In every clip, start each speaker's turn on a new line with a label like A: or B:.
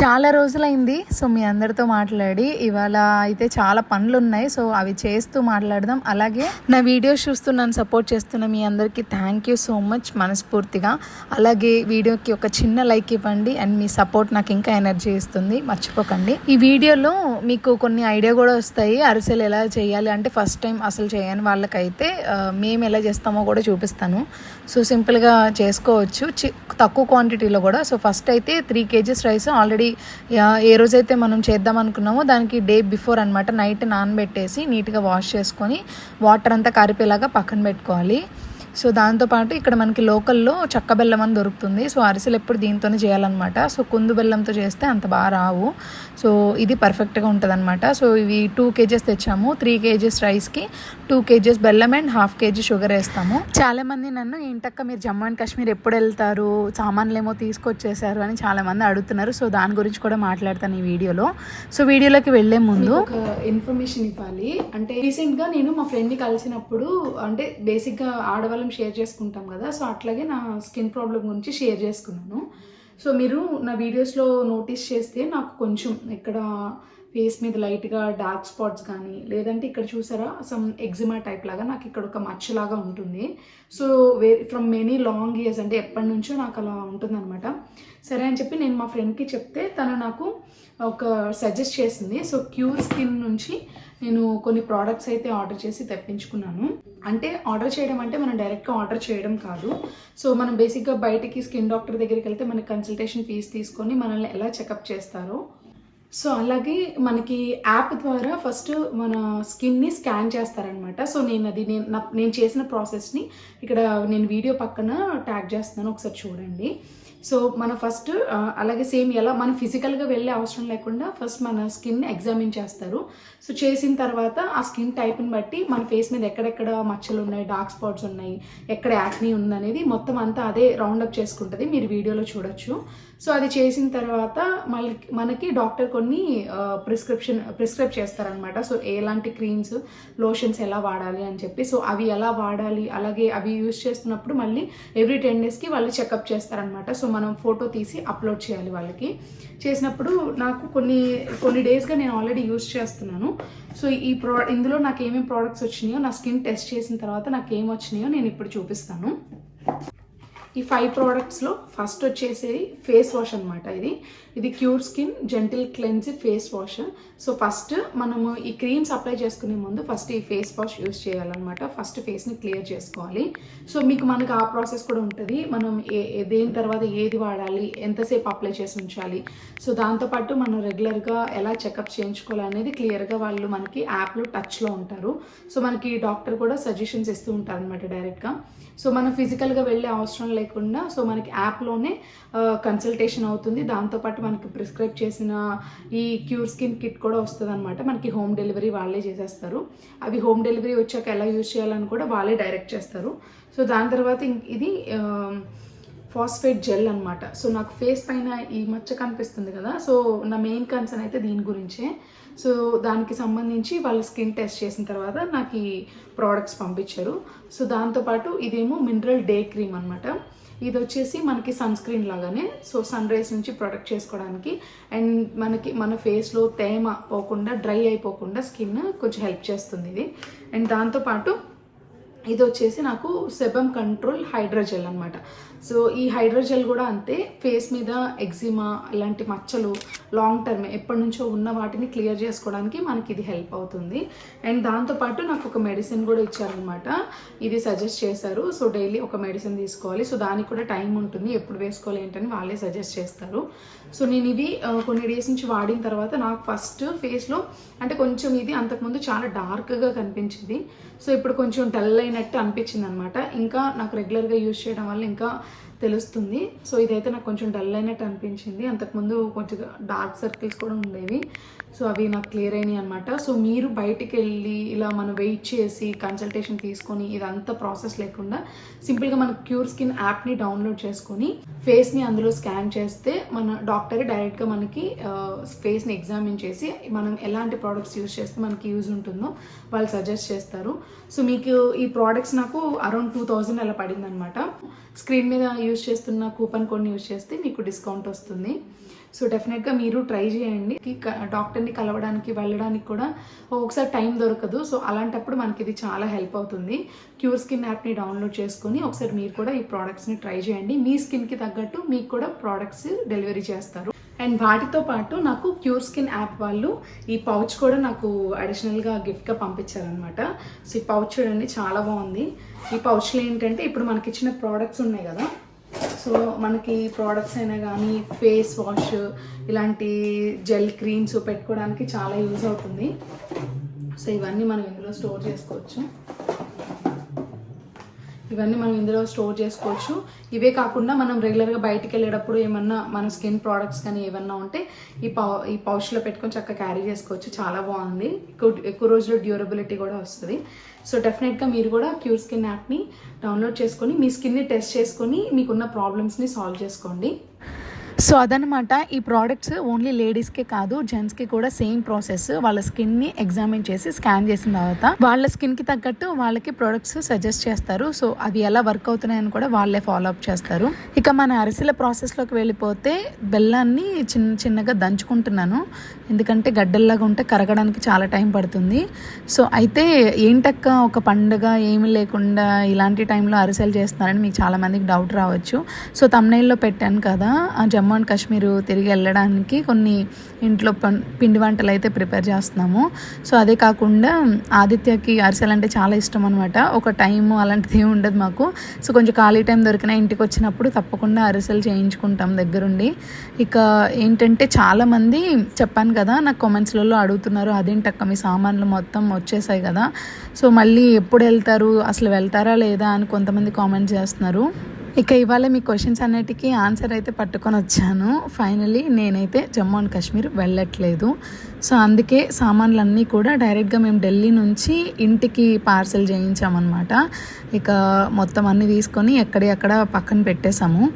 A: చాలా రోజులైంది. సో మీ అందరితో మాట్లాడి. ఇవాళ అయితే చాలా పనులు ఉన్నాయి సో అవి చేస్తూ మాట్లాడదాం. అలాగే నా వీడియోస్ చూస్తూ నన్ను సపోర్ట్ చేస్తున్న మీ అందరికీ థ్యాంక్ యూ సో మచ్ మనస్ఫూర్తిగా. అలాగే వీడియోకి ఒక చిన్న లైక్ ఇవ్వండి. అండ్ మీ సపోర్ట్ నాకు ఇంకా ఎనర్జీ ఇస్తుంది. మర్చిపోకండి. ఈ వీడియోలో మీకు కొన్ని ఐడియా కూడా వస్తాయి. అరిసెలు ఎలా చేయాలి? అంటే ఫస్ట్ టైం అసలు చేయని వాళ్ళకైతే మేము ఎలా చేస్తామో కూడా చూపిస్తాను. సో సింపుల్గా చేసుకోవచ్చు. చి- తక్కువ క్వాంటిటీలో కూడా. సో ఫస్ట్ అయితే త్రీ కేజీస్ రైస్ ఆల్రెడీ ఏ రోజైతే మనం చేద్దాం అనుకున్నామో దానికి డే బిఫోర్ అనమాట నైట్ నానబెట్టేసి నీట్గా వాష్ చేసుకొని వాటర్ అంతా కారిపోయేలాగా పక్కన పెట్టుకోవాలి. సో దాంతోపాటు ఇక్కడ మనకి లోకల్లో చక్క బెల్లం అని దొరుకుతుంది. సో అరిసెలు ఎప్పుడు దీంతోనే చేయాలన్నమాట. సో కుందు బెల్లంతో చేస్తే అంత బాగా రావు. సో ఇది పర్ఫెక్ట్గా ఉంటుంది అనమాట సో ఇవి టూ కేజెస్ తెచ్చాము. త్రీ కేజెస్ రైస్కి టూ కేజెస్ బెల్లం అండ్ హాఫ్ కేజీ షుగర్ వేస్తాము. చాలామంది నన్ను ఏంటక్క మీరు జమ్మూ అండ్ కాశ్మీర్ ఎప్పుడు వెళ్తారు? సామాన్లు ఏమో తీసుకొచ్చేసారు అని చాలామంది అడుగుతున్నారు. సో దాని గురించి కూడా మాట్లాడతాను ఈ వీడియోలో. సో వీడియోలోకి వెళ్ళే ముందు ఒక ఇన్ఫర్మేషన్ ఇవ్వాలి. అంటే రీసెంట్గా నేను మా ఫ్రెండ్ని కలిసినప్పుడు అంటే బేసిక్గా ఆడవాళ్ళు షేర్ చేసుకుంటాం కదా సో అట్లాగే నా స్కిన్ ప్రాబ్లం గురించి షేర్ చేసుకున్నాను. సో మీరు నా వీడియోస్లో నోటీస్ చేస్తే నాకు కొంచెం ఇక్కడ ఫేస్ మీద లైట్గా డార్క్ స్పాట్స్ కానీ లేదంటే ఇక్కడ చూసారా సమ్ ఎగ్జిమా టైప్ లాగా నాకు ఇక్కడ ఒక మచ్చలాగా ఉంటుంది. So way from many long years అంటే ఎప్పటి నుంచో నాకు అలా ఉంటుందన్నమాట. సరే అని చెప్పి నేను మా ఫ్రెండ్కి చెప్తే తను నాకు ఒక సజెస్ట్ చేసింది. సో క్యూర్ స్కిన్ నుంచి నేను కొన్ని ప్రోడక్ట్స్ అయితే ఆర్డర్ చేసి తెప్పించుకున్నాను. అంటే ఆర్డర్ చేయడం అంటే మనం డైరెక్ట్గా ఆర్డర్ చేయడం కాదు. సో మనం బేసిక్గా బయటికి స్కిన్ డాక్టర్ దగ్గరికి వెళ్తే మనకి కన్సల్టేషన్ ఫీజు తీసుకొని మనల్ని ఎలా చెకప్ చేస్తారో. సో అలాగే మనకి యాప్ ద్వారా ఫస్ట్ మన స్కిన్ని స్కాన్ చేస్తారనమాట సో నేను అది నేను నేను చేసిన ప్రాసెస్ని ఇక్కడ నేను వీడియో పక్కన ట్యాగ్ చేస్తున్నాను. ఒకసారి చూడండి. సో మన ఫస్ట్ అలాగే సేమ్ ఎలా మనం ఫిజికల్గా వెళ్ళే అవసరం లేకుండా ఫస్ట్ మన స్కిన్ ఎగ్జామిన్ చేస్తారు. సో చేసిన తర్వాత ఆ స్కిన్ టైప్ని బట్టి మన ఫేస్ మీద ఎక్కడెక్కడ మచ్చలు ఉన్నాయి డార్క్ స్పాట్స్ ఉన్నాయి ఎక్కడ యాక్ని ఉందనేది మొత్తం అంతా అదే రౌండ్ అప్ చేసుకుంటుంది. మీరు వీడియోలో చూడొచ్చు. సో అది చేసిన తర్వాత మళ్ళీ మనకి డాక్టర్ కొన్ని ప్రిస్క్రిప్షన్ ప్రిస్క్రైబ్ చేస్తారనమాట సో ఎలాంటి క్రీమ్స్ లోషన్స్ ఎలా వాడాలి అని చెప్పి. సో అవి ఎలా వాడాలి అలాగే అవి యూజ్ చేస్తున్నప్పుడు మళ్ళీ ఎవ్రీ టెన్ డేస్కి వాళ్ళు చెకప్ చేస్తారనమాట సో మనం ఫోటో తీసి అప్లోడ్ చేయాలి వాళ్ళకి. చేసినప్పుడు నాకు కొన్ని కొన్ని డేస్గా నేను ఆల్రెడీ యూజ్ చేస్తున్నాను. సో ఈ ప్రో ఇందులో నాకు ఏమేమి ప్రోడక్ట్స్ వచ్చినాయో నా స్కిన్ టెస్ట్ చేసిన తర్వాత నాకు ఏం వచ్చినాయో నేను ఇప్పుడు చూపిస్తాను. ఈ ఫైవ్ ప్రోడక్ట్స్లో ఫస్ట్ వచ్చేసి ఫేస్ వాష్ అనమాట ఇది. ఇది Cureskin gentle cleanse face wash. So first మనము ఈ క్రీమ్స్ అప్లై చేసుకునే ముందు ఫస్ట్ ఈ ఫేస్ వాష్ యూస్ చేయాలన్నమాట. ఫస్ట్ ఫేస్ని క్లియర్ చేసుకోవాలి. సో మీకు మనకు ఆ ప్రాసెస్ కూడా ఉంటుంది. మనం ఏ ఏ- దేని తర్వాత ఏది వాడాలి ఎంతసేపు అప్లై చేసి ఉంచాలి. సో దాంతోపాటు మనం రెగ్యులర్గా ఎలా చెకప్ చేయించుకోవాలి అనేది క్లియర్గా వాళ్ళు మనకి యాప్లో టచ్లో ఉంటారు. సో మనకి డాక్టర్ కూడా సజెషన్స్ ఇస్తూ ఉంటారు అనమాట డైరెక్ట్గా. సో మనం ఫిజికల్గా వెళ్ళే అవసరం లేకుండా సో మనకి యాప్లోనే కన్సల్టేషన్ అవుతుంది. దాంతోపాటు మనకి ప్రిస్క్రైబ్ చేసిన ఈ క్యూర్ స్కిన్ కిట్ కూడా వస్తుంది అనమాట మనకి హోమ్ డెలివరీ వాళ్ళే చేసేస్తారు. అవి హోమ్ డెలివరీ వచ్చాక ఎలా యూజ్ చేయాలని కూడా వాళ్ళే డైరెక్ట్ చేస్తారు. సో దాని తర్వాత ఇది ఫాస్ఫేట్ జెల్ అనమాట సో నాకు ఫేస్ పైన ఈ మచ్చ కనిపిస్తుంది కదా. సో నా మెయిన్ కన్సర్న్ అయితే దీని గురించే. సో దానికి సంబంధించి వాళ్ళు స్కిన్ టెస్ట్ చేసిన తర్వాత నాకు ఈ ప్రోడక్ట్స్ పంపించారు. సో దాంతోపాటు ఇదేమో మినరల్ డే క్రీమ్ అనమాట ఇది వచ్చేసి మనకి సన్ స్క్రీన్ లాగానే. సో సన్ రైస్ నుంచి ప్రొటెక్ట్ చేసుకోవడానికి అండ్ మనకి మన ఫేస్లో తేమ పోకుండా డ్రై అయిపోకుండా స్కిన్ కొంచెం హెల్ప్ చేస్తుంది ఇది. అండ్ దాంతోపాటు ఇది వచ్చేసి నాకు సెబమ్ కంట్రోల్ హైడ్రోజెల్ అనమాట సో ఈ హైడ్రోజెల్ కూడా అంతే. ఫేస్ మీద ఎగ్జిమా ఇలాంటి మచ్చలు లాంగ్ టర్మ్ ఎప్పటి నుంచో ఉన్న వాటిని క్లియర్ చేసుకోవడానికి మనకి ఇది హెల్ప్ అవుతుంది. అండ్ దాంతోపాటు నాకు ఒక మెడిసిన్ కూడా ఇచ్చారనమాట ఇది సజెస్ట్ చేశారు. సో డైలీ ఒక మెడిసిన్ తీసుకోవాలి. సో దానికి కూడా టైం ఉంటుంది. ఎప్పుడు వేసుకోవాలి ఏంటని వాళ్ళే సజెస్ట్ చేస్తారు. సో నేను ఇది కొన్ని డేస్ నుంచి వాడిన తర్వాత నాకు ఫస్ట్ ఫేస్లో అంటే కొంచెం ఇది అంతకుముందు చాలా డార్క్గా కనిపించింది. సో ఇప్పుడు కొంచెం డల్ అయినట్టు అనిపించింది అనమాట ఇంకా నాకు రెగ్యులర్గా యూజ్ చేయడం వల్ల ఇంకా తెలుస్తుంది. సో ఇదైతే నాకు కొంచెం డల్ అయినట్టు అనిపించింది. అంతకుముందు కొంచెం డార్క్ సర్కిల్స్ కూడా ఉండేవి. సో అవి నాకు క్లియర్ అయినాయి అనమాట సో మీరు బయటికి వెళ్ళి ఇలా మనం వెయిట్ చేసి కన్సల్టేషన్ తీసుకొని ఇదంతా ప్రాసెస్ లేకుండా సింపుల్గా మన క్యూర్ స్కిన్ యాప్ని డౌన్లోడ్ చేసుకొని ఫేస్ని అందులో స్కాన్ చేస్తే మన డాక్టరే డైరెక్ట్గా మనకి ఫేస్ని ఎగ్జామిన్ చేసి మనం ఎలాంటి ప్రోడక్ట్స్ యూజ్ చేస్తే మనకి యూజ్ ఉంటుందో వాళ్ళు సజెస్ట్ చేస్తారు. సో మీకు ఈ ప్రోడక్ట్స్ నాకు అరౌండ్ టూ థౌజండ్ అలా పడింది అనమాట స్క్రీన్ మీద యూజ్ చేస్తున్న కూపన్ కోడ్ని యూజ్ చేస్తే మీకు డిస్కౌంట్ వస్తుంది.
B: సో డెఫినెట్గా మీరు ట్రై చేయండి. డాక్టర్ని కలవడానికి వెళ్ళడానికి కూడా ఒకసారి టైం దొరకదు. సో అలాంటప్పుడు మనకి ఇది చాలా హెల్ప్ అవుతుంది. క్యూర్ స్కిన్ యాప్ని డౌన్లోడ్ చేసుకొని ఒకసారి మీరు కూడా ఈ ప్రోడక్ట్స్ని ట్రై చేయండి. మీ స్కిన్కి తగ్గట్టు మీకు కూడా ప్రోడక్ట్స్ డెలివరీ చేస్తారు. అండ్ వాటితో పాటు నాకు క్యూర్ స్కిన్ యాప్ వాళ్ళు ఈ పౌచ్ కూడా నాకు అడిషనల్గా గిఫ్ట్గా పంపించారనమాట సో ఈ పౌచ్ చూడండి చాలా బాగుంది. ఈ పౌచ్లో ఏంటంటే ఇప్పుడు మనకి ఇచ్చిన ప్రోడక్ట్స్ ఉన్నాయి కదా. సో మనకి ప్రోడక్ట్స్ అయినా కానీ ఫేస్ వాష్ ఇలాంటి జెల్ క్రీమ్స్ పెట్టుకోవడానికి చాలా యూజ్ అవుతుంది. సో ఇవన్నీ మనం ఇందులో స్టోర్ చేసుకోవచ్చు. ఇవన్నీ మనం ఇందులో స్టోర్ చేసుకోవచ్చు. ఇవే కాకుండా మనం రెగ్యులర్గా బయటికి వెళ్ళేటప్పుడు ఏమన్నా మన స్కిన్ ప్రోడక్ట్స్ కానీ ఏమన్నా ఉంటే ఈ పౌ ఈ పౌచ్లో పెట్టుకొని చక్కగా క్యారీ చేసుకోవచ్చు. చాలా బాగుంది. ఎక్కువ ఎక్కువ రోజులు డ్యూరబిలిటీ కూడా వస్తుంది. సో డెఫినెట్గా మీరు కూడా క్యూర్ స్కిన్ యాప్ని డౌన్లోడ్ చేసుకొని మీ స్కిన్ని టెస్ట్ చేసుకొని మీకున్న ప్రాబ్లమ్స్ని సాల్వ్ చేసుకోండి. సో అదనమాట ఈ ప్రోడక్ట్స్ ఓన్లీ లేడీస్కే కాదు జెంట్స్కి కూడా సేమ్ ప్రాసెస్ వాళ్ళ స్కిన్ని ఎగ్జామిన్ చేసి స్కాన్ చేసిన తర్వాత వాళ్ళ స్కిన్కి తగ్గట్టు వాళ్ళకి ప్రోడక్ట్స్ సజెస్ట్ చేస్తారు. సో అవి ఎలా వర్క్ అవుతున్నాయని కూడా వాళ్ళే ఫాలో అప్ చేస్తారు. ఇక మన అరిసెల ప్రాసెస్లోకి వెళ్ళిపోతే బెల్లాన్ని చిన్న చిన్నగా దంచుకుంటున్నాను. ఎందుకంటే గడ్డల్లాగా ఉంటే కరగడానికి చాలా టైం పడుతుంది. సో అయితే ఏంటక్క ఒక పండుగ ఏమీ లేకుండా ఇలాంటి టైంలో అరిసెలు చేస్తున్నారని మీకు చాలామందికి డౌట్ రావచ్చు. సో తమ్నైల్లో పెట్టాను కదా ఆ అండ్ కాశ్మీర్ తిరిగి వెళ్ళడానికి కొన్ని ఇంట్లో పిండి వంటలు అయితే ప్రిపేర్ చేస్తున్నాము. సో అదే కాకుండా ఆదిత్యకి అరిసెలు అంటే చాలా ఇష్టం అనమాట ఒక టైం అలాంటిది ఏమి ఉండదు మాకు. సో కొంచెం ఖాళీ టైం దొరికినా ఇంటికి వచ్చినప్పుడు తప్పకుండా అరిసెలు చేయించుకుంటాం దగ్గరుండి. ఇక ఏంటంటే చాలామంది చెప్పాను కదా నాకు కామెంట్స్లలో అడుగుతున్నారు అదేంటక్క మీ సామాన్లు మొత్తం వచ్చేసాయి కదా. సో మళ్ళీ ఎప్పుడు వెళ్తారు అసలు వెళ్తారా లేదా అని కొంతమంది కామెంట్ చేస్తున్నారు. ఇక ఇవాళ మీ క్వశ్చన్స్ అన్నిటికీ ఆన్సర్ అయితే పట్టుకొని వచ్చాను. ఫైనలీ నేనైతే జమ్మూ అండ్ కాశ్మీర్ వెళ్ళట్లేదు. సో అందుకే సామాన్లన్నీ కూడా డైరెక్ట్గా మేము ఢిల్లీ నుంచి ఇంటికి పార్సల్ చేయించామన్నమాట. ఇక మొత్తం అన్నీ తీసుకొని ఎక్కడి అక్కడ పక్కన పెట్టేశాము.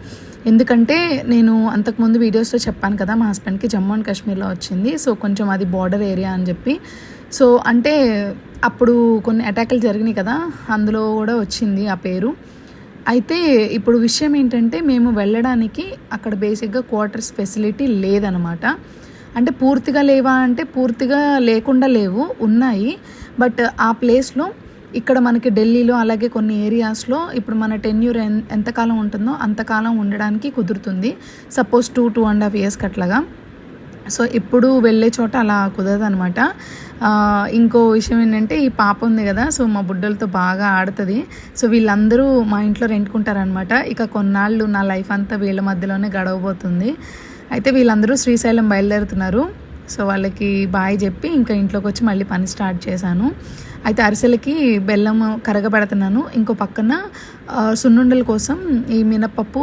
B: ఎందుకంటే నేను అంతకుముందు వీడియోస్లో చెప్పాను కదా మా హస్బెండ్కి జమ్మూ అండ్ కాశ్మీర్లో వచ్చింది. సో కొంచెం అది బార్డర్ ఏరియా అని చెప్పి. సో అంటే అప్పుడు కొన్ని అటాకులు జరిగినాయి కదా అందులో కూడా వచ్చింది ఆ పేరు. అయితే ఇప్పుడు విషయం ఏంటంటే మేము వెళ్ళడానికి అక్కడ బేసిక్గా క్వార్టర్స్ ఫెసిలిటీ లేదనమాట. అంటే పూర్తిగా లేవా అంటే పూర్తిగా లేకుండా లేవు ఉన్నాయి. బట్ ఆ ప్లేస్లో ఇక్కడ మనకి ఢిల్లీలో అలాగే కొన్ని ఏరియాస్లో ఇప్పుడు మన టెన్యూర్ ఎన్ ఎంతకాలం ఉంటుందో అంతకాలం ఉండడానికి కుదురుతుంది. Suppose two two and half ఇయర్స్కి అట్లాగా. సో ఎప్పుడు వెళ్ళే చోట అలా కుదరదు అనమాట ఇంకో విషయం ఏంటంటే ఈ పాప ఉంది కదా సో మా బుడ్డలతో బాగా ఆడుతుంది. సో వీళ్ళందరూ మా ఇంట్లో రెంట్కుంటారనమాట ఇక కొన్నాళ్ళు నా లైఫ్ అంతా వీళ్ళ మధ్యలోనే గడవబోతుంది. అయితే వీళ్ళందరూ శ్రీశైలం బయలుదేరుతున్నారు. సో వాళ్ళకి బాయ్ చెప్పి ఇంకా ఇంట్లోకి వచ్చి మళ్ళీ పని స్టార్ట్ చేశాను. అయితే అరిసెలకి బెల్లం కరగబెడుతున్నాను. ఇంకో పక్కన సున్నుండల కోసం ఈ మినపప్పు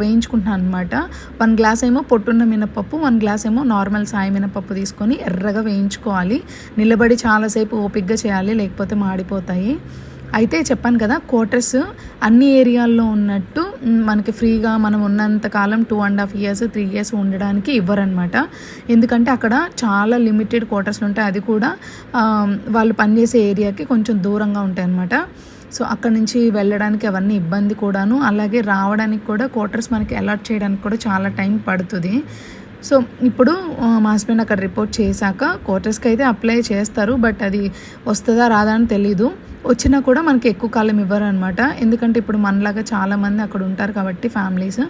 B: వేయించుకుంటున్నాను అనమాట వన్ గ్లాస్ ఏమో పొట్టున్న మినపప్పు వన్ గ్లాస్ ఏమో నార్మల్ సాయి మినపప్పు తీసుకొని ఎర్రగా వేయించుకోవాలి. నిలబడి చాలాసేపు ఓపిక్గా చేయాలి లేకపోతే మాడిపోతాయి. అయితే చెప్పాను కదా క్వార్టర్స్ అన్ని ఏరియాల్లో ఉన్నట్టు మనకి ఫ్రీగా మనం ఉన్నంత కాలం two and half years three years ఉండడానికి ఇవ్వరనమాట ఎందుకంటే అక్కడ చాలా లిమిటెడ్ క్వార్టర్స్ ఉంటాయి. అది కూడా వాళ్ళు పనిచేసే ఏరియాకి కొంచెం దూరంగా ఉంటాయి అన్నమాట సో అక్కడ నుంచి వెళ్ళడానికి అవన్నీ ఇబ్బంది కూడాను. అలాగే రావడానికి కూడా క్వార్టర్స్ మనకి అలాట్ చేయడానికి కూడా చాలా టైం పడుతుంది. సో ఇప్పుడు మా హస్బెండ్ అక్కడ రిపోర్ట్ చేశాక క్వార్టర్స్కి అయితే అప్లై చేస్తారు. బట్ అది వస్తుందా రాదా అని తెలీదు. వచ్చినా కూడా మనకి ఎక్కువ కాలం ఇవ్వరు అనమాట ఎందుకంటే ఇప్పుడు మనలాగా చాలామంది అక్కడ ఉంటారు కాబట్టి ఫ్యామిలీస్.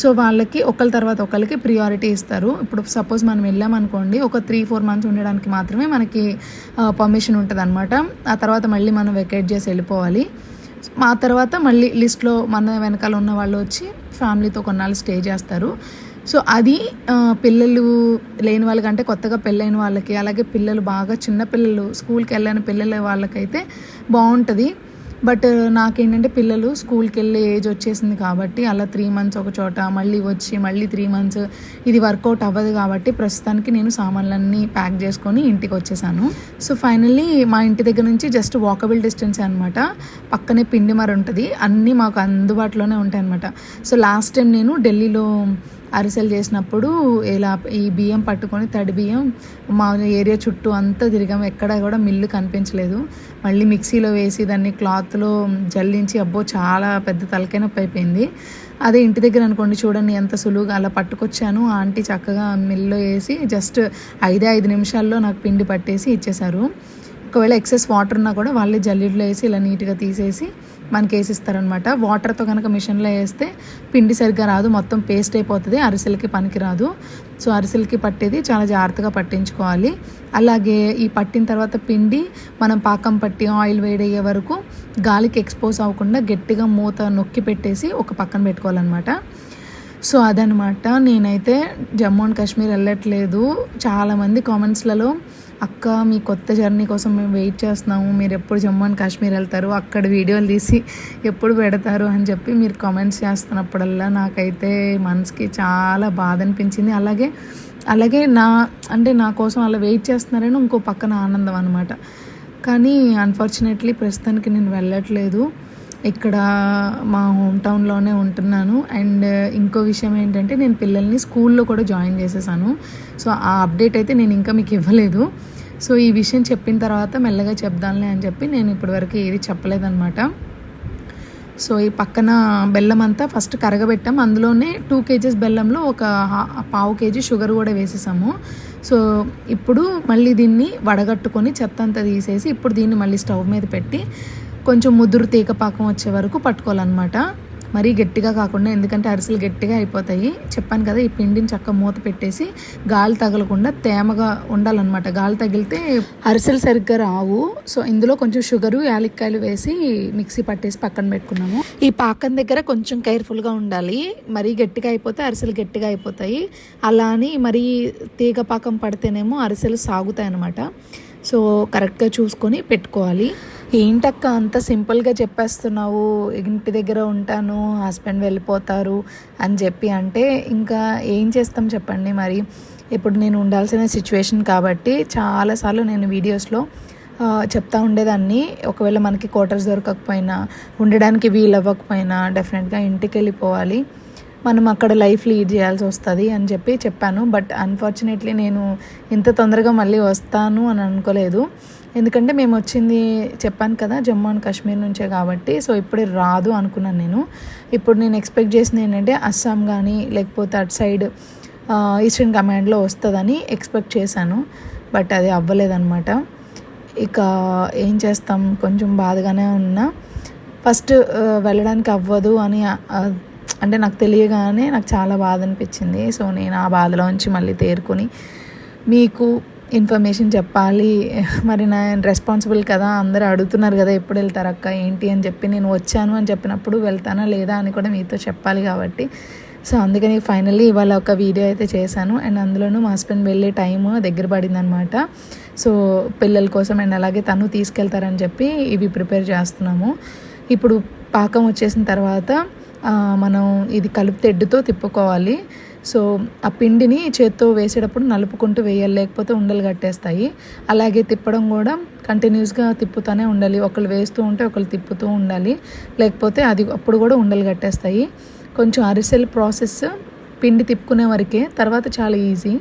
B: సో వాళ్ళకి ఒకరి తర్వాత ఒకరికి ప్రియారిటీ ఇస్తారు. ఇప్పుడు సపోజ్ మనం వెళ్ళామనుకోండి ఒక త్రీ ఫోర్ మంత్స్ ఉండడానికి మాత్రమే మనకి పర్మిషన్ ఉంటుంది అనమాట ఆ తర్వాత మళ్ళీ మనం వెకేట్ చేసి వెళ్ళిపోవాలి. ఆ తర్వాత మళ్ళీ లిస్ట్లో మన వెనకాల ఉన్న వాళ్ళు వచ్చి ఫ్యామిలీతో కొన్నాళ్ళు స్టే చేస్తారు. సో అది పిల్లలు లేని వాళ్ళకంటే కొత్తగా పెళ్ళైన వాళ్ళకి అలాగే పిల్లలు బాగా చిన్న పిల్లలు స్కూల్కి వెళ్ళని పిల్లల వాళ్ళకైతే బాగుంటుంది బట్ నాకేంటంటే పిల్లలు స్కూల్కి వెళ్ళే ఏజ్ వచ్చేసింది కాబట్టి అలా త్రీ మంత్స్ ఒక చోట మళ్ళీ వచ్చి మళ్ళీ త్రీ మంత్స్ ఇది వర్కౌట్ అవ్వదు కాబట్టి ప్రస్తుతానికి నేను సామాన్లన్నీ ప్యాక్ చేసుకొని ఇంటికి వచ్చేసాను. సో ఫైనల్లీ మా ఇంటి దగ్గర నుంచి జస్ట్ వాకబుల్ డిస్టెన్స్ అనమాట పక్కనే పిండి మర ఉంటుంది. అన్నీ మాకు అందుబాటులోనే ఉంటాయి అనమాట సో లాస్ట్ టైం నేను ఢిల్లీలో అరిసెలు చేసినప్పుడు ఇలా ఈ బియ్యం పట్టుకొని తడి బియ్యం మా ఏరియా చుట్టూ అంతా తిరిగాము. ఎక్కడ కూడా మిల్లు కనిపించలేదు. మళ్ళీ మిక్సీలో వేసి దాన్ని క్లాత్లో జల్లించి అబ్బో చాలా పెద్ద తలకాయ నొప్పి అయిపోయింది. అదే ఇంటి దగ్గర అనుకోండి చూడండి ఎంత సులువుగా అలా పట్టుకొచ్చాను. ఆంటీ చక్కగా మిల్లో వేసి జస్ట్ ఐదే ఐదు నిమిషాల్లో నాకు పిండి పట్టేసి ఇచ్చేశారు. ఒకవేళ ఎక్సెస్ వాటర్ ఉన్నా కూడా వాళ్ళే జల్లీలో వేసి ఇలా నీట్గా తీసేసి మనకి వేసిస్తారనమాట. వాటర్తో కనుక మిషన్లో వేస్తే పిండి సరిగ్గా రాదు మొత్తం పేస్ట్ అయిపోతుంది అరిసెలకి పనికిరాదు. సో అరిసెలకి పట్టేది చాలా జాగ్రత్తగా పట్టించుకోవాలి. అలాగే ఈ పట్టిన తర్వాత పిండి మనం పాకం పట్టి ఆయిల్ వేడయ్యే వరకు గాలికి ఎక్స్పోజ్ అవ్వకుండా గట్టిగా మూత నొక్కి పెట్టేసి ఒక పక్కన పెట్టుకోవాలన్నమాట. సో అదనమాట నేనైతే జమ్మూ అండ్ కాశ్మీర్ వెళ్ళట్లేదు. చాలామంది కామెంట్స్లలో అక్క మీ కొత్త జర్నీ కోసం మేము వెయిట్ చేస్తున్నాము. మీరు ఎప్పుడు జమ్మూ అండ్ కాశ్మీర్ వెళ్తారు అక్కడ వీడియోలు తీసి ఎప్పుడు పెడతారు అని చెప్పి మీరు కామెంట్స్ చేస్తున్నప్పుడల్లా నాకైతే మనసుకి చాలా బాధ అనిపించింది. అలాగే అలాగే నా అంటే నా కోసం అలా వెయిట్ చేస్తున్నారని ఇంకో పక్కన ఆనందం అనమాట కానీ అన్ఫార్చునేట్లీ ప్రస్తుతానికి నేను వెళ్ళట్లేదు. ఇక్కడ మా హోమ్ టౌన్లోనే ఉంటున్నాను. అండ్ ఇంకో విషయం ఏంటంటే నేను పిల్లల్ని స్కూల్లో కూడా జాయిన్ చేసేసాను. సో ఆ అప్డేట్ అయితే నేను ఇంకా మీకు ఇవ్వలేదు. సో ఈ విషయం చెప్పిన తర్వాత మెల్లగా చెప్దాంలే అని చెప్పి నేను ఇప్పటివరకు ఏది చెప్పలేదన్నమాట. సో ఈ పక్కన బెల్లం అంతా ఫస్ట్ కరగబెట్టాం. అందులోనే టూ కేజీస్ బెల్లంలో ఒక పావు కేజీ షుగర్ కూడా వేసేసాము. సో ఇప్పుడు మళ్ళీ దీన్ని వడగట్టుకొని చెత్త అంతా తీసేసి ఇప్పుడు దీన్ని మళ్ళీ స్టవ్ మీద పెట్టి కొంచెం ముదురు తీగ పాకం వచ్చే వరకు పట్టుకోవాలన్నమాట. మరీ గట్టిగా కాకుండా ఎందుకంటే అరిసెలు గట్టిగా అయిపోతాయి. చెప్పాను కదా ఈ పిండిని చక్క మూత పెట్టేసి గాలి తగలకుండా తేమగా ఉండాలన్నమాట. గాలి తగిలితే అరిసెలు సరిగ్గా రావు. సో ఇందులో కొంచెం షుగరు యాలక్కాయలు వేసి మిక్సీ పట్టేసి పక్కన పెట్టుకున్నాము. ఈ పాకం దగ్గర కొంచెం కేర్ఫుల్గా ఉండాలి. మరీ గట్టిగా అయిపోతే అరిసెలు గట్టిగా అయిపోతాయి. అలా అని మరీ తీగ పాకం పడితేనేమో అరిసెలు సాగుతాయి అన్నమాట సో కరెక్ట్గా చూసుకొని పెట్టుకోవాలి. ఏంటక్క అంత సింపుల్గా చెప్పేస్తున్నావు? ఇంటి దగ్గర ఉంటాను హస్బెండ్ వెళ్ళిపోతారు అని చెప్పి అంటే ఇంకా ఏం చేస్తాం చెప్పండి మరి? ఇప్పుడు నేను ఉండాల్సిన సిచ్యువేషన్ కాబట్టి చాలాసార్లు నేను వీడియోస్లో చెప్తా ఉండేదాన్ని. ఒకవేళ మనకి క్వార్టర్స్ దొరకకపోయినా ఉండడానికి వీలు అవ్వకపోయినా డెఫినెట్గా ఇంటికి వెళ్ళిపోవాలి. మనం అక్కడ లైఫ్ లీడ్ చేయాల్సి వస్తుంది అని చెప్పి చెప్పాను. బట్ అన్ఫార్చునేట్లీ నేను ఇంత తొందరగా మళ్ళీ వస్తాను అని అనుకోలేదు. ఎందుకంటే మేము వచ్చింది చెప్పాను కదా జమ్మూ అండ్ కాశ్మీర్ నుంచే కాబట్టి. సో ఇప్పుడే రాదు అనుకున్నాను నేను. ఇప్పుడు నేను ఎక్స్పెక్ట్ చేసింది ఏంటంటే అస్సాం కానీ లేకపోతే అటు సైడ్ ఈస్టర్న్ కమాండ్లో వస్తుందని ఎక్స్పెక్ట్ చేశాను. బట్ అది అవ్వలేదన్నమాట. ఇక ఏం చేస్తాం? కొంచెం బాధగానే ఉన్నా. ఫస్ట్ వెళ్ళడానికి అవ్వదు అని అంటే నాకు తెలియగానే నాకు చాలా బాధ అనిపించింది. సో నేను ఆ బాధలోంచి మళ్ళీ తేరుకొని మీకు ఇన్ఫర్మేషన్ చెప్పాలి. మరి నా రెస్పాన్సిబుల్ కదా అందరూ అడుగుతున్నారు కదా ఎప్పుడు వెళ్తారు అక్క ఏంటి అని చెప్పి నేను వచ్చాను అని చెప్పినప్పుడు వెళ్తానా లేదా అని కూడా మీతో చెప్పాలి కాబట్టి. సో అందుకని ఫైనల్లీ ఇవాళ ఒక వీడియో అయితే చేశాను. అండ్ అందులోనూ మా హస్బెండ్ వెళ్ళే టైం దగ్గర పడింది అనమాట సో పిల్లల కోసం అండ్ అలాగే తను తీసుకెళ్తారని చెప్పి ఇవి ప్రిపేర్ చేస్తున్నాము. ఇప్పుడు పాకం వచ్చేసిన తర్వాత మనం ఇది కలుపు తెడ్డుతో తిప్పుకోవాలి. సో ఆ పిండిని చేత్తో వేసేటప్పుడు నలుపుకుంటూ వేయాలి లేకపోతే ఉండలు కట్టేస్తాయి. అలాగే తిప్పడం కూడా కంటిన్యూస్గా తిప్పుతూనే ఉండాలి. ఒకళ్ళు వేస్తూ ఉంటే ఒకళ్ళు తిప్పుతూ ఉండాలి. లేకపోతే అది అప్పుడు కూడా ఉండలు కట్టేస్తాయి. కొంచెం అరిసెల ప్రాసెస్ పిండి తిప్పుకునే వరకే. తర్వాత చాలా ఈజీ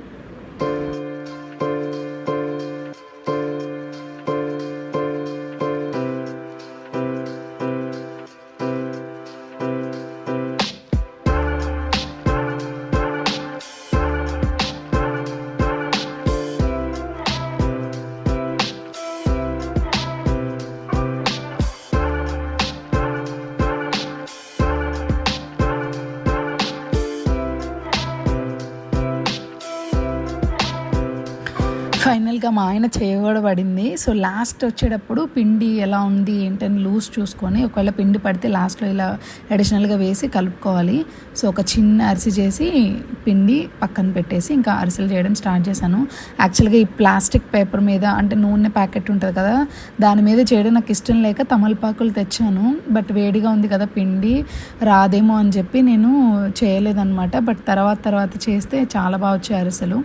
B: మా ఆయన చేయగూడ పడింది. సో లాస్ట్ వచ్చేటప్పుడు పిండి ఎలా ఉంది ఏంటని లూజ్ చూసుకొని ఒకవేళ పిండి పడితే లాస్ట్లో ఇలా అడిషనల్గా వేసి కలుపుకోవాలి. సో ఒక చిన్న అరిసి చేసి పిండి పక్కన పెట్టేసి ఇంకా అరిసెలు చేయడం స్టార్ట్ చేశాను. యాక్చువల్గా ఈ ప్లాస్టిక్ పేపర్ మీద అంటే నూనె ప్యాకెట్ ఉంటుంది కదా దాని మీద చేయడం నాకు ఇష్టం లేక తమలపాకులు తెచ్చాను. బట్ వేడిగా ఉంది కదా పిండి రాదేమో అని చెప్పి నేను చేయలేదన్నమాట. బట్ తర్వాత తర్వాత చేస్తే చాలా బాగా వచ్చాయి అరిసెలు.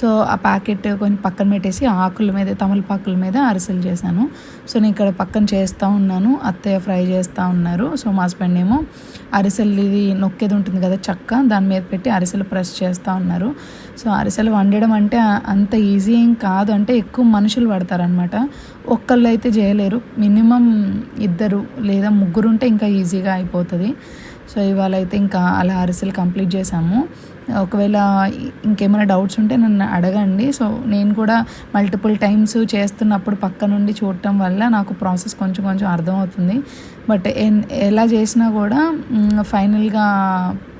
B: సో ఆ ప్యాకెట్ కొంచెం పక్కన పెట్టేసి ఆకుల మీద తమలపాకుల మీద అరిసెలు చేశాను. సో నేను ఇక్కడ పక్కన చేస్తూ ఉన్నాను. అత్తయ్య ఫ్రై చేస్తూ ఉన్నారు. సో మా హస్బెండ్ ఏమో అరిసెలు ఇది నొక్కేది ఉంటుంది కదా చక్క దాని మీద పెట్టి అరిసెలు ప్రెస్ చేస్తూ ఉన్నారు. సో అరిసెలు వండడం అంటే అంత ఈజీ ఏం కాదు. అంటే ఎక్కువ మనుషులు పడతారనమాట ఒక్కళ్ళు అయితే చేయలేరు. మినిమం ఇద్దరు లేదా ముగ్గురు ఉంటే ఇంకా ఈజీగా అయిపోతుంది. సో ఇవాళ అయితే ఇంకా అలా అరిసెలు కంప్లీట్ చేసాము ఒకవేళ ఇంకేమైనా డౌట్స్ ఉంటే నన్ను అడగండి. సో నేను కూడా మల్టిపుల్ టైమ్స్ చేస్తున్నప్పుడు పక్క నుండి చూడటం వల్ల నాకు ప్రాసెస్ కొంచెం కొంచెం అర్థమవుతుంది. బట్ ఎలా చేసినా కూడా ఫైనల్గా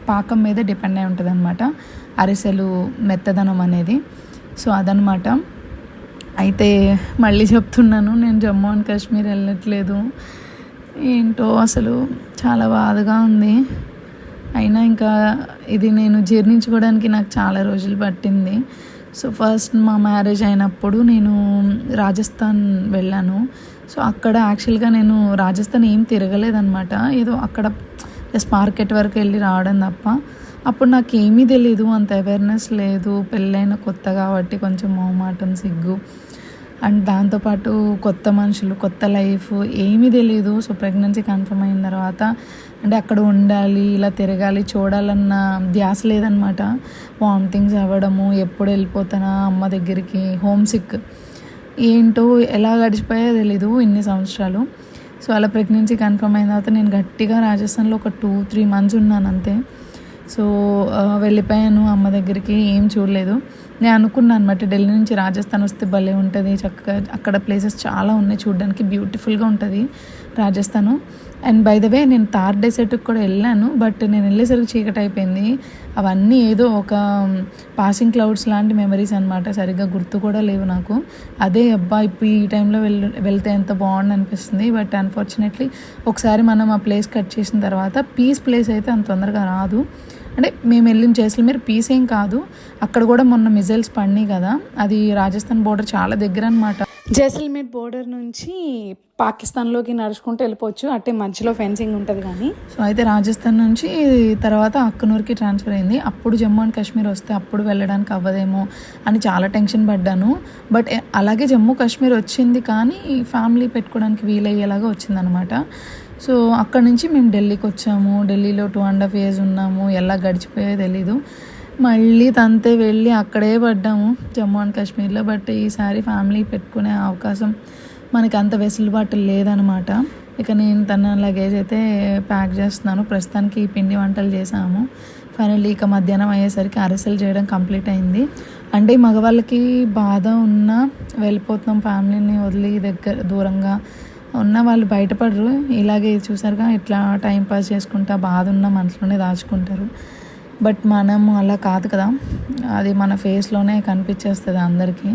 B: పాకం మీద డిపెండ్ అయి ఉంటుంది అనమాట అరిసెలు మెత్తదనం అనేది. సో అదనమాట అయితే మళ్ళీ చెప్తున్నాను నేను జమ్మూ అండ్ కాశ్మీర్ వెళ్ళట్లేదు. ఏంటో అసలు చాలా బాధగా ఉంది. అయినా ఇంకా ఇది నేను జీర్ణించుకోవడానికి నాకు చాలా రోజులు పట్టింది. సో ఫస్ట్ మా మ్యారేజ్ అయినప్పుడు నేను రాజస్థాన్ వెళ్ళాను. సో అక్కడ యాక్చువల్గా నేను రాజస్థాన్ ఏం తిరగలేదనమాట ఏదో అక్కడ జస్ట్ మార్కెట్ వరకు వెళ్ళి రావడం తప్ప. అప్పుడు నాకు ఏమీ తెలియదు అంత అవేర్నెస్ లేదు. పెళ్ళైన కొత్త కాబట్టి కొంచెం మొహమాటం సిగ్గు. అండ్ దాంతోపాటు కొత్త మనుషులు కొత్త లైఫ్ ఏమీ తెలియదు సో ప్రెగ్నెన్సీ కన్ఫర్మ్ అయిన తర్వాత అంటే అక్కడ ఉండాలి ఇలా తిరగాలి చూడాలన్న ధ్యాస లేదనమాట వామిటింగ్స్ అవ్వడము ఎప్పుడు వెళ్ళిపోతానా అమ్మ దగ్గరికి హోమ్ సిక్. ఏంటో ఎలా గడిచిపోయా తెలీదు ఇన్ని సంవత్సరాలు. సో అలా ప్రెగ్నెన్సీ కన్ఫర్మ్ అయిన తర్వాత నేను గట్టిగా రాజస్థాన్లో ఒక టూ త్రీ మంత్స్ ఉన్నాను అంతే. సో వెళ్ళిపోయాను అమ్మ దగ్గరికి ఏం చూడలేదు. నేను అనుకున్నాను అనమాట ఢిల్లీ నుంచి రాజస్థాన్ వస్తే భలే ఉంటుంది చక్కగా అక్కడ ప్లేసెస్ చాలా ఉన్నాయి చూడడానికి బ్యూటిఫుల్గా ఉంటుంది Rajasthan. And by the way నేను థార్ డెసర్ట్కి కూడా వెళ్ళాను బట్ నేను వెళ్ళేసరికి చీకటి అయిపోయింది. అవన్నీ ఏదో ఒక పాసింగ్ క్లౌడ్స్ లాంటి మెమరీస్ అనమాట సరిగ్గా గుర్తు కూడా లేవు నాకు. అదే అబ్బా ఇప్పుడు ఈ టైంలో వెళ్ వెళ్తే ఎంత బాగుంది అనిపిస్తుంది బట్ అన్ఫార్చునేట్లీ ఒకసారి మనం ఆ ప్లేస్ కట్ చేసిన తర్వాత పీస్ ప్లేస్ అయితే అంత తొందరగా రాదు. అంటే మేము వెళ్ళిన జైసల్మీర్ పీస్ ఏం కాదు. అక్కడ కూడా మొన్న మిజైల్స్ పడినాయి కదా. అది రాజస్థాన్ బోర్డర్ చాలా దగ్గర అనమాట జైసల్మేర్ బోర్డర్ నుంచి పాకిస్తాన్లోకి నడుచుకుంటూ వెళ్ళిపోవచ్చు. అంటే మధ్యలో ఫెన్సింగ్ ఉంటుంది కానీ. సో అయితే రాజస్థాన్ నుంచి తర్వాత అక్కనూరుకి ట్రాన్స్ఫర్ అయింది. అప్పుడు జమ్మూ అండ్ కాశ్మీర్ వస్తే అప్పుడు వెళ్ళడానికి అవ్వదేమో అని చాలా టెన్షన్ పడ్డాను. బట్ అలాగే జమ్మూ కాశ్మీర్ వచ్చింది కానీ ఫ్యామిలీ పెట్టుకోవడానికి వీలయ్యేలాగా వచ్చిందనమాట. సో అక్కడ నుంచి మేము ఢిల్లీకి వచ్చాము. ఢిల్లీలో టూ అండ్ హాఫ్ ఇయర్స్ ఉన్నాము. ఎలా గడిచిపోయో తెలీదు. మళ్ళీ తంతే వెళ్ళి అక్కడే పడ్డాము జమ్మూ అండ్ కాశ్మీర్లో. బట్ ఈసారి ఫ్యామిలీ పెట్టుకునే అవకాశం మనకి అంత వెసులుబాటు లేదనమాట. ఇక నేను తన లగేజ్ అయితే ప్యాక్ చేస్తున్నాను. ప్రస్తుతానికి ఈ పిండి వంటలు చేసాము ఫైనల్లీ ఇక మధ్యాహ్నం అయ్యేసరికి అరిసెలు చేయడం కంప్లీట్ అయింది. అంటే మగవాళ్ళకి బాధ ఉన్నా వెళ్ళిపోతున్నాం ఫ్యామిలీని వదిలి దగ్గర దూరంగా ఉన్న వాళ్ళు బయటపడరు. ఇలాగే చూసారుగా ఇట్లా టైం పాస్ చేసుకుంటా బాధ ఉన్న మనసులోనే దాచుకుంటారు. బట్ మనం అలా కాదు కదా. అది మన ఫేస్లోనే కనిపించేస్తుంది అందరికీ.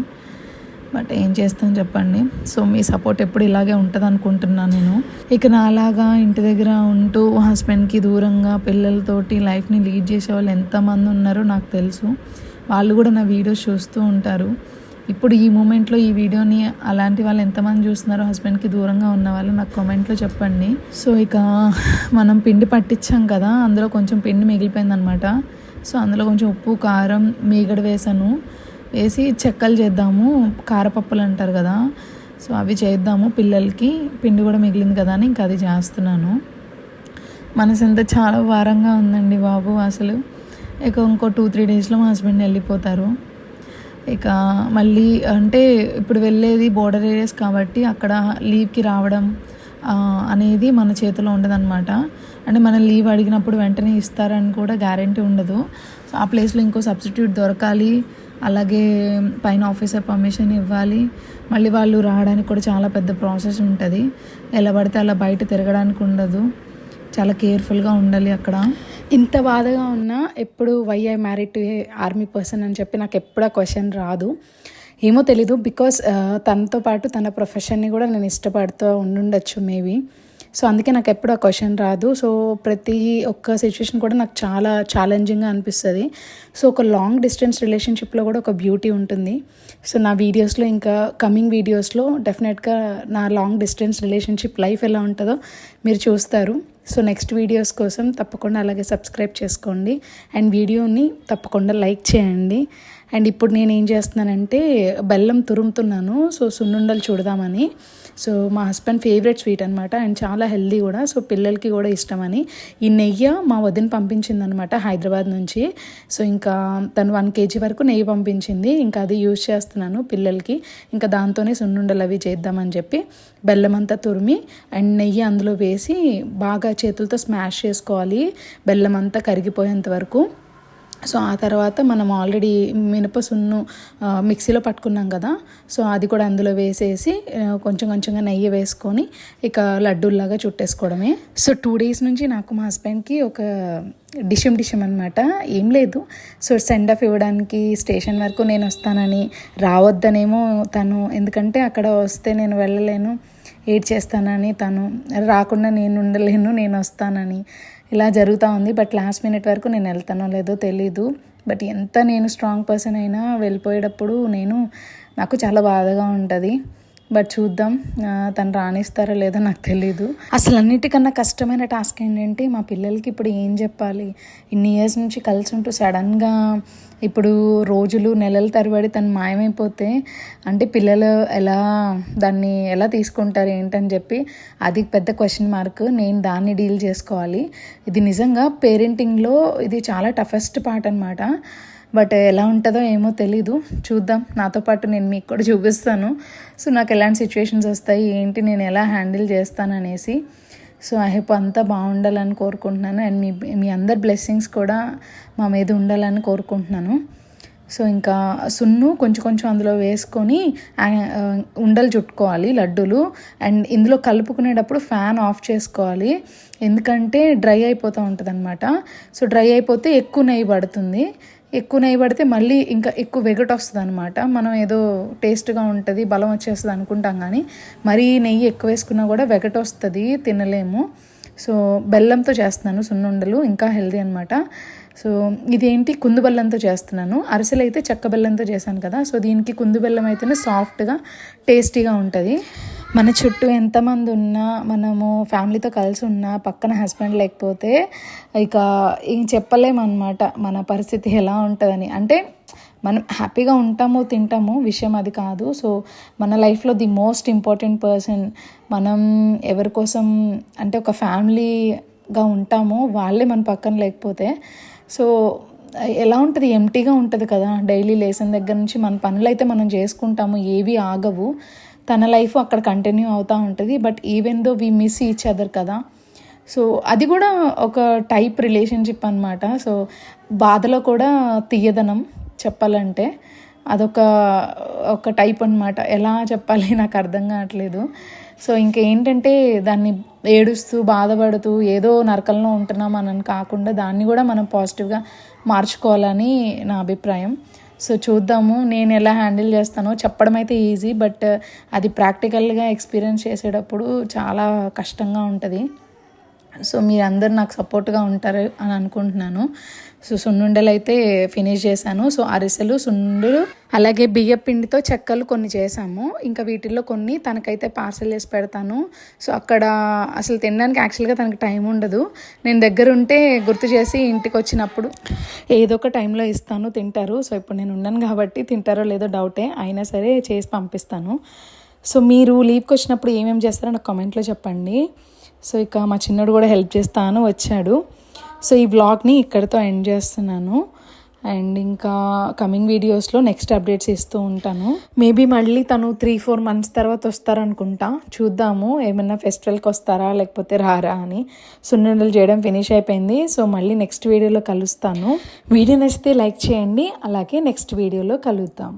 B: బట్ ఏం చేస్తాం చెప్పండి. సో మీ సపోర్ట్ ఎప్పుడు ఇలాగే ఉంటుంది అనుకుంటున్నాను నేను. ఇక నాలాగా ఇంటి దగ్గర ఉంటూ హస్బెండ్కి దూరంగా పిల్లలతోటి లైఫ్ని లీడ్ చేసే వాళ్ళు ఎంతమంది ఉన్నారో నాకు తెలుసు. వాళ్ళు కూడా నా వీడియోస్ చూస్తూ ఉంటారు. ఇప్పుడు ఈ మూమెంట్లో ఈ వీడియోని అలాంటి వాళ్ళు ఎంతమంది చూస్తున్నారో హస్బెండ్కి దూరంగా ఉన్న వాళ్ళు నాకు కామెంట్లో చెప్పండి. సో ఇక మనం పిండి పట్టించాం కదా అందులో కొంచెం పిండి మిగిలిపోయిందనమాట. సో అందులో కొంచెం ఉప్పు కారం మీగడ వేసాను. వేసి చెక్కలు చేద్దాము. కారపప్పులు అంటారు కదా సో అవి చేద్దాము పిల్లలకి. పిండి కూడా మిగిలింది కదా అని ఇంకా అది చేస్తున్నాను. మనసు ఎంత చాలా వారంగా ఉందండి బాబు అసలు. ఇక ఇంకో టూ త్రీ డేస్లో మా హస్బెండ్ వెళ్ళిపోతారు. ఇక మళ్ళీ అంటే ఇప్పుడు వెళ్ళేది బోర్డర్ ఏరియాస్ కాబట్టి అక్కడ లీవ్కి రావడం అనేది మన చేతిలో ఉండదన్నమాట. అంటే మనం లీవ్ అడిగినప్పుడు వెంటనే ఇస్తారని కూడా గ్యారంటీ ఉండదు. సో ఆ ప్లేస్లో ఇంకో సబ్స్టిట్యూట్ దొరకాలి అలాగే పైన ఆఫీసర్ పర్మిషన్ ఇవ్వాలి. మళ్ళీ వాళ్ళు రావడానికి కూడా చాలా పెద్ద ప్రాసెస్ ఉంటుంది. ఎలా పడితే అలా బయట తిరగడానికి ఉండదు. చాలా కేర్ఫుల్గా ఉండాలి అక్కడ. ఇంత బాధగా ఉన్నా ఎప్పుడు why I married to army person అని చెప్పి నాకు ఎప్పుడు ఆ క్వశ్చన్ రాదు. ఏమో తెలీదు బికాస్ uh, తనతో పాటు తన ప్రొఫెషన్ని కూడా నేను ఇష్టపడుతూ ఉండుండొచ్చు మేబీ సో అందుకే నాకు ఎప్పుడు ఆ క్వశ్చన్ రాదు. సో ప్రతి ఒక్క సిచ్యువేషన్ కూడా నాకు చాలా ఛాలెంజింగ్గా అనిపిస్తుంది. సో ఒక లాంగ్ డిస్టెన్స్ రిలేషన్షిప్లో కూడా ఒక బ్యూటీ ఉంటుంది. సో నా వీడియోస్లో ఇంకా కమింగ్ వీడియోస్లో డెఫినెట్గా నా లాంగ్ డిస్టెన్స్ రిలేషన్షిప్ లైఫ్ ఎలా ఉంటుందో మీరు చూస్తారు. సో నెక్స్ట్ వీడియోస్ కోసం తప్పకుండా అలాగే సబ్స్క్రైబ్ చేసుకోండి. అండ్ వీడియోని తప్పకుండా లైక్ చేయండి. అండ్ ఇప్పుడు నేను ఏం చేస్తున్నానంటే బెల్లం తురుముతున్నాను. సో సున్నుండలు చూడదామని. సో మా హస్బెండ్ ఫేవరెట్ స్వీట్ అనమాట అండ్ చాలా హెల్దీ కూడా. సో పిల్లలకి కూడా ఇష్టమని. ఈ నెయ్యి మా వదిన పంపించిందనమాట హైదరాబాద్ నుంచి. సో ఇంకా తను వన్ కేజీ వరకు నెయ్యి పంపించింది. ఇంకా అది యూజ్ చేస్తున్నాను పిల్లలకి. ఇంకా దాంతోనే సున్నుండలు అవి చేద్దామని చెప్పి బెల్లం అంతా తురిమి అండ్ నెయ్యి అందులో వేసి బాగా చేతులతో స్మాష్ చేసుకోవాలి. బెల్లం అంతా కరిగిపోయేంత వరకు. సో ఆ తర్వాత మనం ఆల్రెడీ మినప సున్ను మిక్సీలో పట్టుకున్నాం కదా. సో అది కూడా అందులో వేసేసి కొంచెం కొంచెంగా నెయ్యి వేసుకొని ఇక లడ్డూల్లాగా చుట్టేసుకోవడమే. సో టూ డేస్ నుంచి నాకు మా హస్బెండ్కి ఒక డిషం డిషం అనమాట ఏం లేదు. సో సెండ్ ఆఫ్ ఇవ్వడానికి స్టేషన్ వరకు నేను వస్తానని రావద్దనేమో తను. ఎందుకంటే అక్కడ వస్తే నేను వెళ్ళలేను ఏడ్ చేస్తానని తను. రాకుండా నేను ఉండలేను నేను వస్తానని. ఇలా జరుగుతూ ఉంది బట్ లాస్ట్ మినిట్ వరకు నేను వెళ్తానో లేదో తెలీదు. బట్ ఎంత నేను స్ట్రాంగ్ పర్సన్ అయినా వెళ్ళిపోయేటప్పుడు నేను నాకు చాలా బాధగా ఉంటుంది. బట్ చూద్దాం. తను రాణిస్తారో లేదో నాకు తెలీదు. అసలు అన్నిటికన్నా కష్టమైన టాస్క్ ఏంటంటే మా పిల్లలకి ఇప్పుడు ఏం చెప్పాలి? ఇన్ని ఇయర్స్ నుంచి కలిసి ఉంటూ సడన్గా ఇప్పుడు రోజులు నెలల తరబడి తను మాయమైపోతే అంటే పిల్లలు ఎలా దాన్ని ఎలా తీసుకుంటారు ఏంటని చెప్పి అది పెద్ద క్వశ్చన్ మార్క్ నేను దాన్ని డీల్ చేసుకోవాలి. ఇది నిజంగా పేరెంటింగ్లో ఇది చాలా టఫెస్ట్ పార్ట్ అనమాట బట్ ఎలా ఉంటుందో ఏమో తెలీదు. చూద్దాం. నాతో పాటు నేను మీకు కూడా చూపిస్తాను. సో నాకు ఎలాంటి సిచ్యువేషన్స్ వస్తాయి? ఏంటి? నేను ఎలా హ్యాండిల్ చేస్తాననేసి. సో ఐ హోప్ అంతా బాగుండాలని కోరుకుంటున్నాను. అండ్ మీ మీ అందరి బ్లెస్సింగ్స్ కూడా మా మీద ఉండాలని కోరుకుంటున్నాను. సో ఇంకా సున్ను కొంచెం కొంచెం అందులో వేసుకొని ఉండలు చుట్టుకోవాలి లడ్డూలు. అండ్ ఇందులో కలుపుకునేటప్పుడు ఫ్యాన్ ఆఫ్ చేసుకోవాలి. ఎందుకంటే డ్రై అయిపోతూ ఉంటుంది అనమాట సో డ్రై అయిపోతే ఎక్కువ నెయ్యి పడుతుంది. ఎక్కువ నెయ్యి పడితే మళ్ళీ ఇంకా ఎక్కువ వెగట్ వస్తుంది అనమాట మనం ఏదో టేస్ట్గా ఉంటుంది బలం వచ్చేస్తుంది అనుకుంటాం కానీ మరీ నెయ్యి ఎక్కువ వేసుకున్నా కూడా వెగట్ వస్తుంది తినలేము. సో బెల్లంతో చేస్తున్నాను సున్నుండలు ఇంకా హెల్దీ అనమాట సో ఇదేంటి కుందు బెల్లంతో చేస్తున్నాను. అరిసెలు అయితే చెక్క బెల్లంతో చేశాను కదా సో దీనికి కుందు బెల్లం అయితేనే సాఫ్ట్గా టేస్టీగా ఉంటుంది. మన చుట్టూ ఎంతమంది ఉన్నా మనము ఫ్యామిలీతో కలిసి ఉన్నా పక్కన హస్బెండ్ లేకపోతే ఇక ఇంక చెప్పలేమన్నమాట. మన పరిస్థితి ఎలా ఉంటుందని. అంటే మనం హ్యాపీగా ఉంటాము తింటాము విషయం అది కాదు. సో మన లైఫ్లో ది మోస్ట్ ఇంపార్టెంట్ పర్సన్ మనం ఎవరి కోసం అంటే ఒక ఫ్యామిలీగా ఉంటాము వాళ్ళే మన పక్కన లేకపోతే. సో ఎలా ఉంటుంది? ఎంటీగా ఉంటుంది కదా డైలీ లేసిన దగ్గర నుంచి మన పనులు అయితే మనం చేసుకుంటాము ఏవి ఆగవు. తన లైఫ్ అక్కడ కంటిన్యూ అవుతూ ఉంటుంది. But even though we miss each other కదా. సో అది కూడా ఒక టైప్ రిలేషన్షిప్ అనమాట సో బాధలో కూడా తీయదనం చెప్పాలంటే. అదొక ఒక టైప్ అనమాట ఎలా చెప్పాలి? నాకు అర్థం కావట్లేదు. సో ఇంకేంటంటే దాన్ని ఏడుస్తూ బాధపడుతూ ఏదో నరకంలో ఉంటున్నాం అని కాకుండా దాన్ని కూడా మనం పాజిటివ్గా మార్చుకోవాలని నా అభిప్రాయం. సో చూద్దాము నేను ఎలా హ్యాండిల్ చేస్తానో. చెప్పడం అయితే ఈజీ బట్ అది ప్రాక్టికల్గా ఎక్స్పీరియన్స్ చేసేటప్పుడు చాలా కష్టంగా ఉంటుంది. సో మీరందరు నాకు సపోర్ట్గా ఉంటారు అని అనుకుంటున్నాను. సో సున్నుండలు అయితే ఫినిష్ చేశాను. సో అరిసెలు సున్నుండలు అలాగే బియ్య పిండితో చెక్కలు కొన్ని చేశాము. ఇంకా వీటిల్లో కొన్ని తనకైతే పార్సల్ చేసి పెడతాను. సో అక్కడ అసలు తినడానికి యాక్చువల్గా తనకి టైం ఉండదు. నేను దగ్గర ఉంటే గుర్తు చేసి ఇంటికి వచ్చినప్పుడు ఏదో ఒక టైంలో ఇస్తాను తింటారు. సో ఇప్పుడు నేను ఉన్నాను కాబట్టి తింటారో లేదో డౌటే అయినా సరే చేసి పంపిస్తాను. సో మీరు లీవ్కి వచ్చినప్పుడు ఏమేమి చేస్తారో నాకు కామెంట్లో చెప్పండి. సో ఇక మా చిన్నోడు కూడా హెల్ప్ చేస్తాను వచ్చాడు. సో ఈ వ్లాగ్ని ఇక్కడితో ఎండ్ చేస్తున్నాను. అండ్ ఇంకా కమింగ్ వీడియోస్లో నెక్స్ట్ అప్డేట్స్ ఇస్తూ ఉంటాను. మేబీ మళ్ళీ తను త్రీ ఫోర్ మంత్స్ తర్వాత వస్తారనుకుంటా. చూద్దాము ఏమైనా ఫెస్టివల్కి వస్తారా లేకపోతే రారా అని. సున్నుండలు చేయడం ఫినిష్ అయిపోయింది. సో మళ్ళీ నెక్స్ట్ వీడియోలో కలుస్తాను. వీడియో నచ్చితే లైక్ చేయండి. అలాగే నెక్స్ట్ వీడియోలో కలుద్దాం.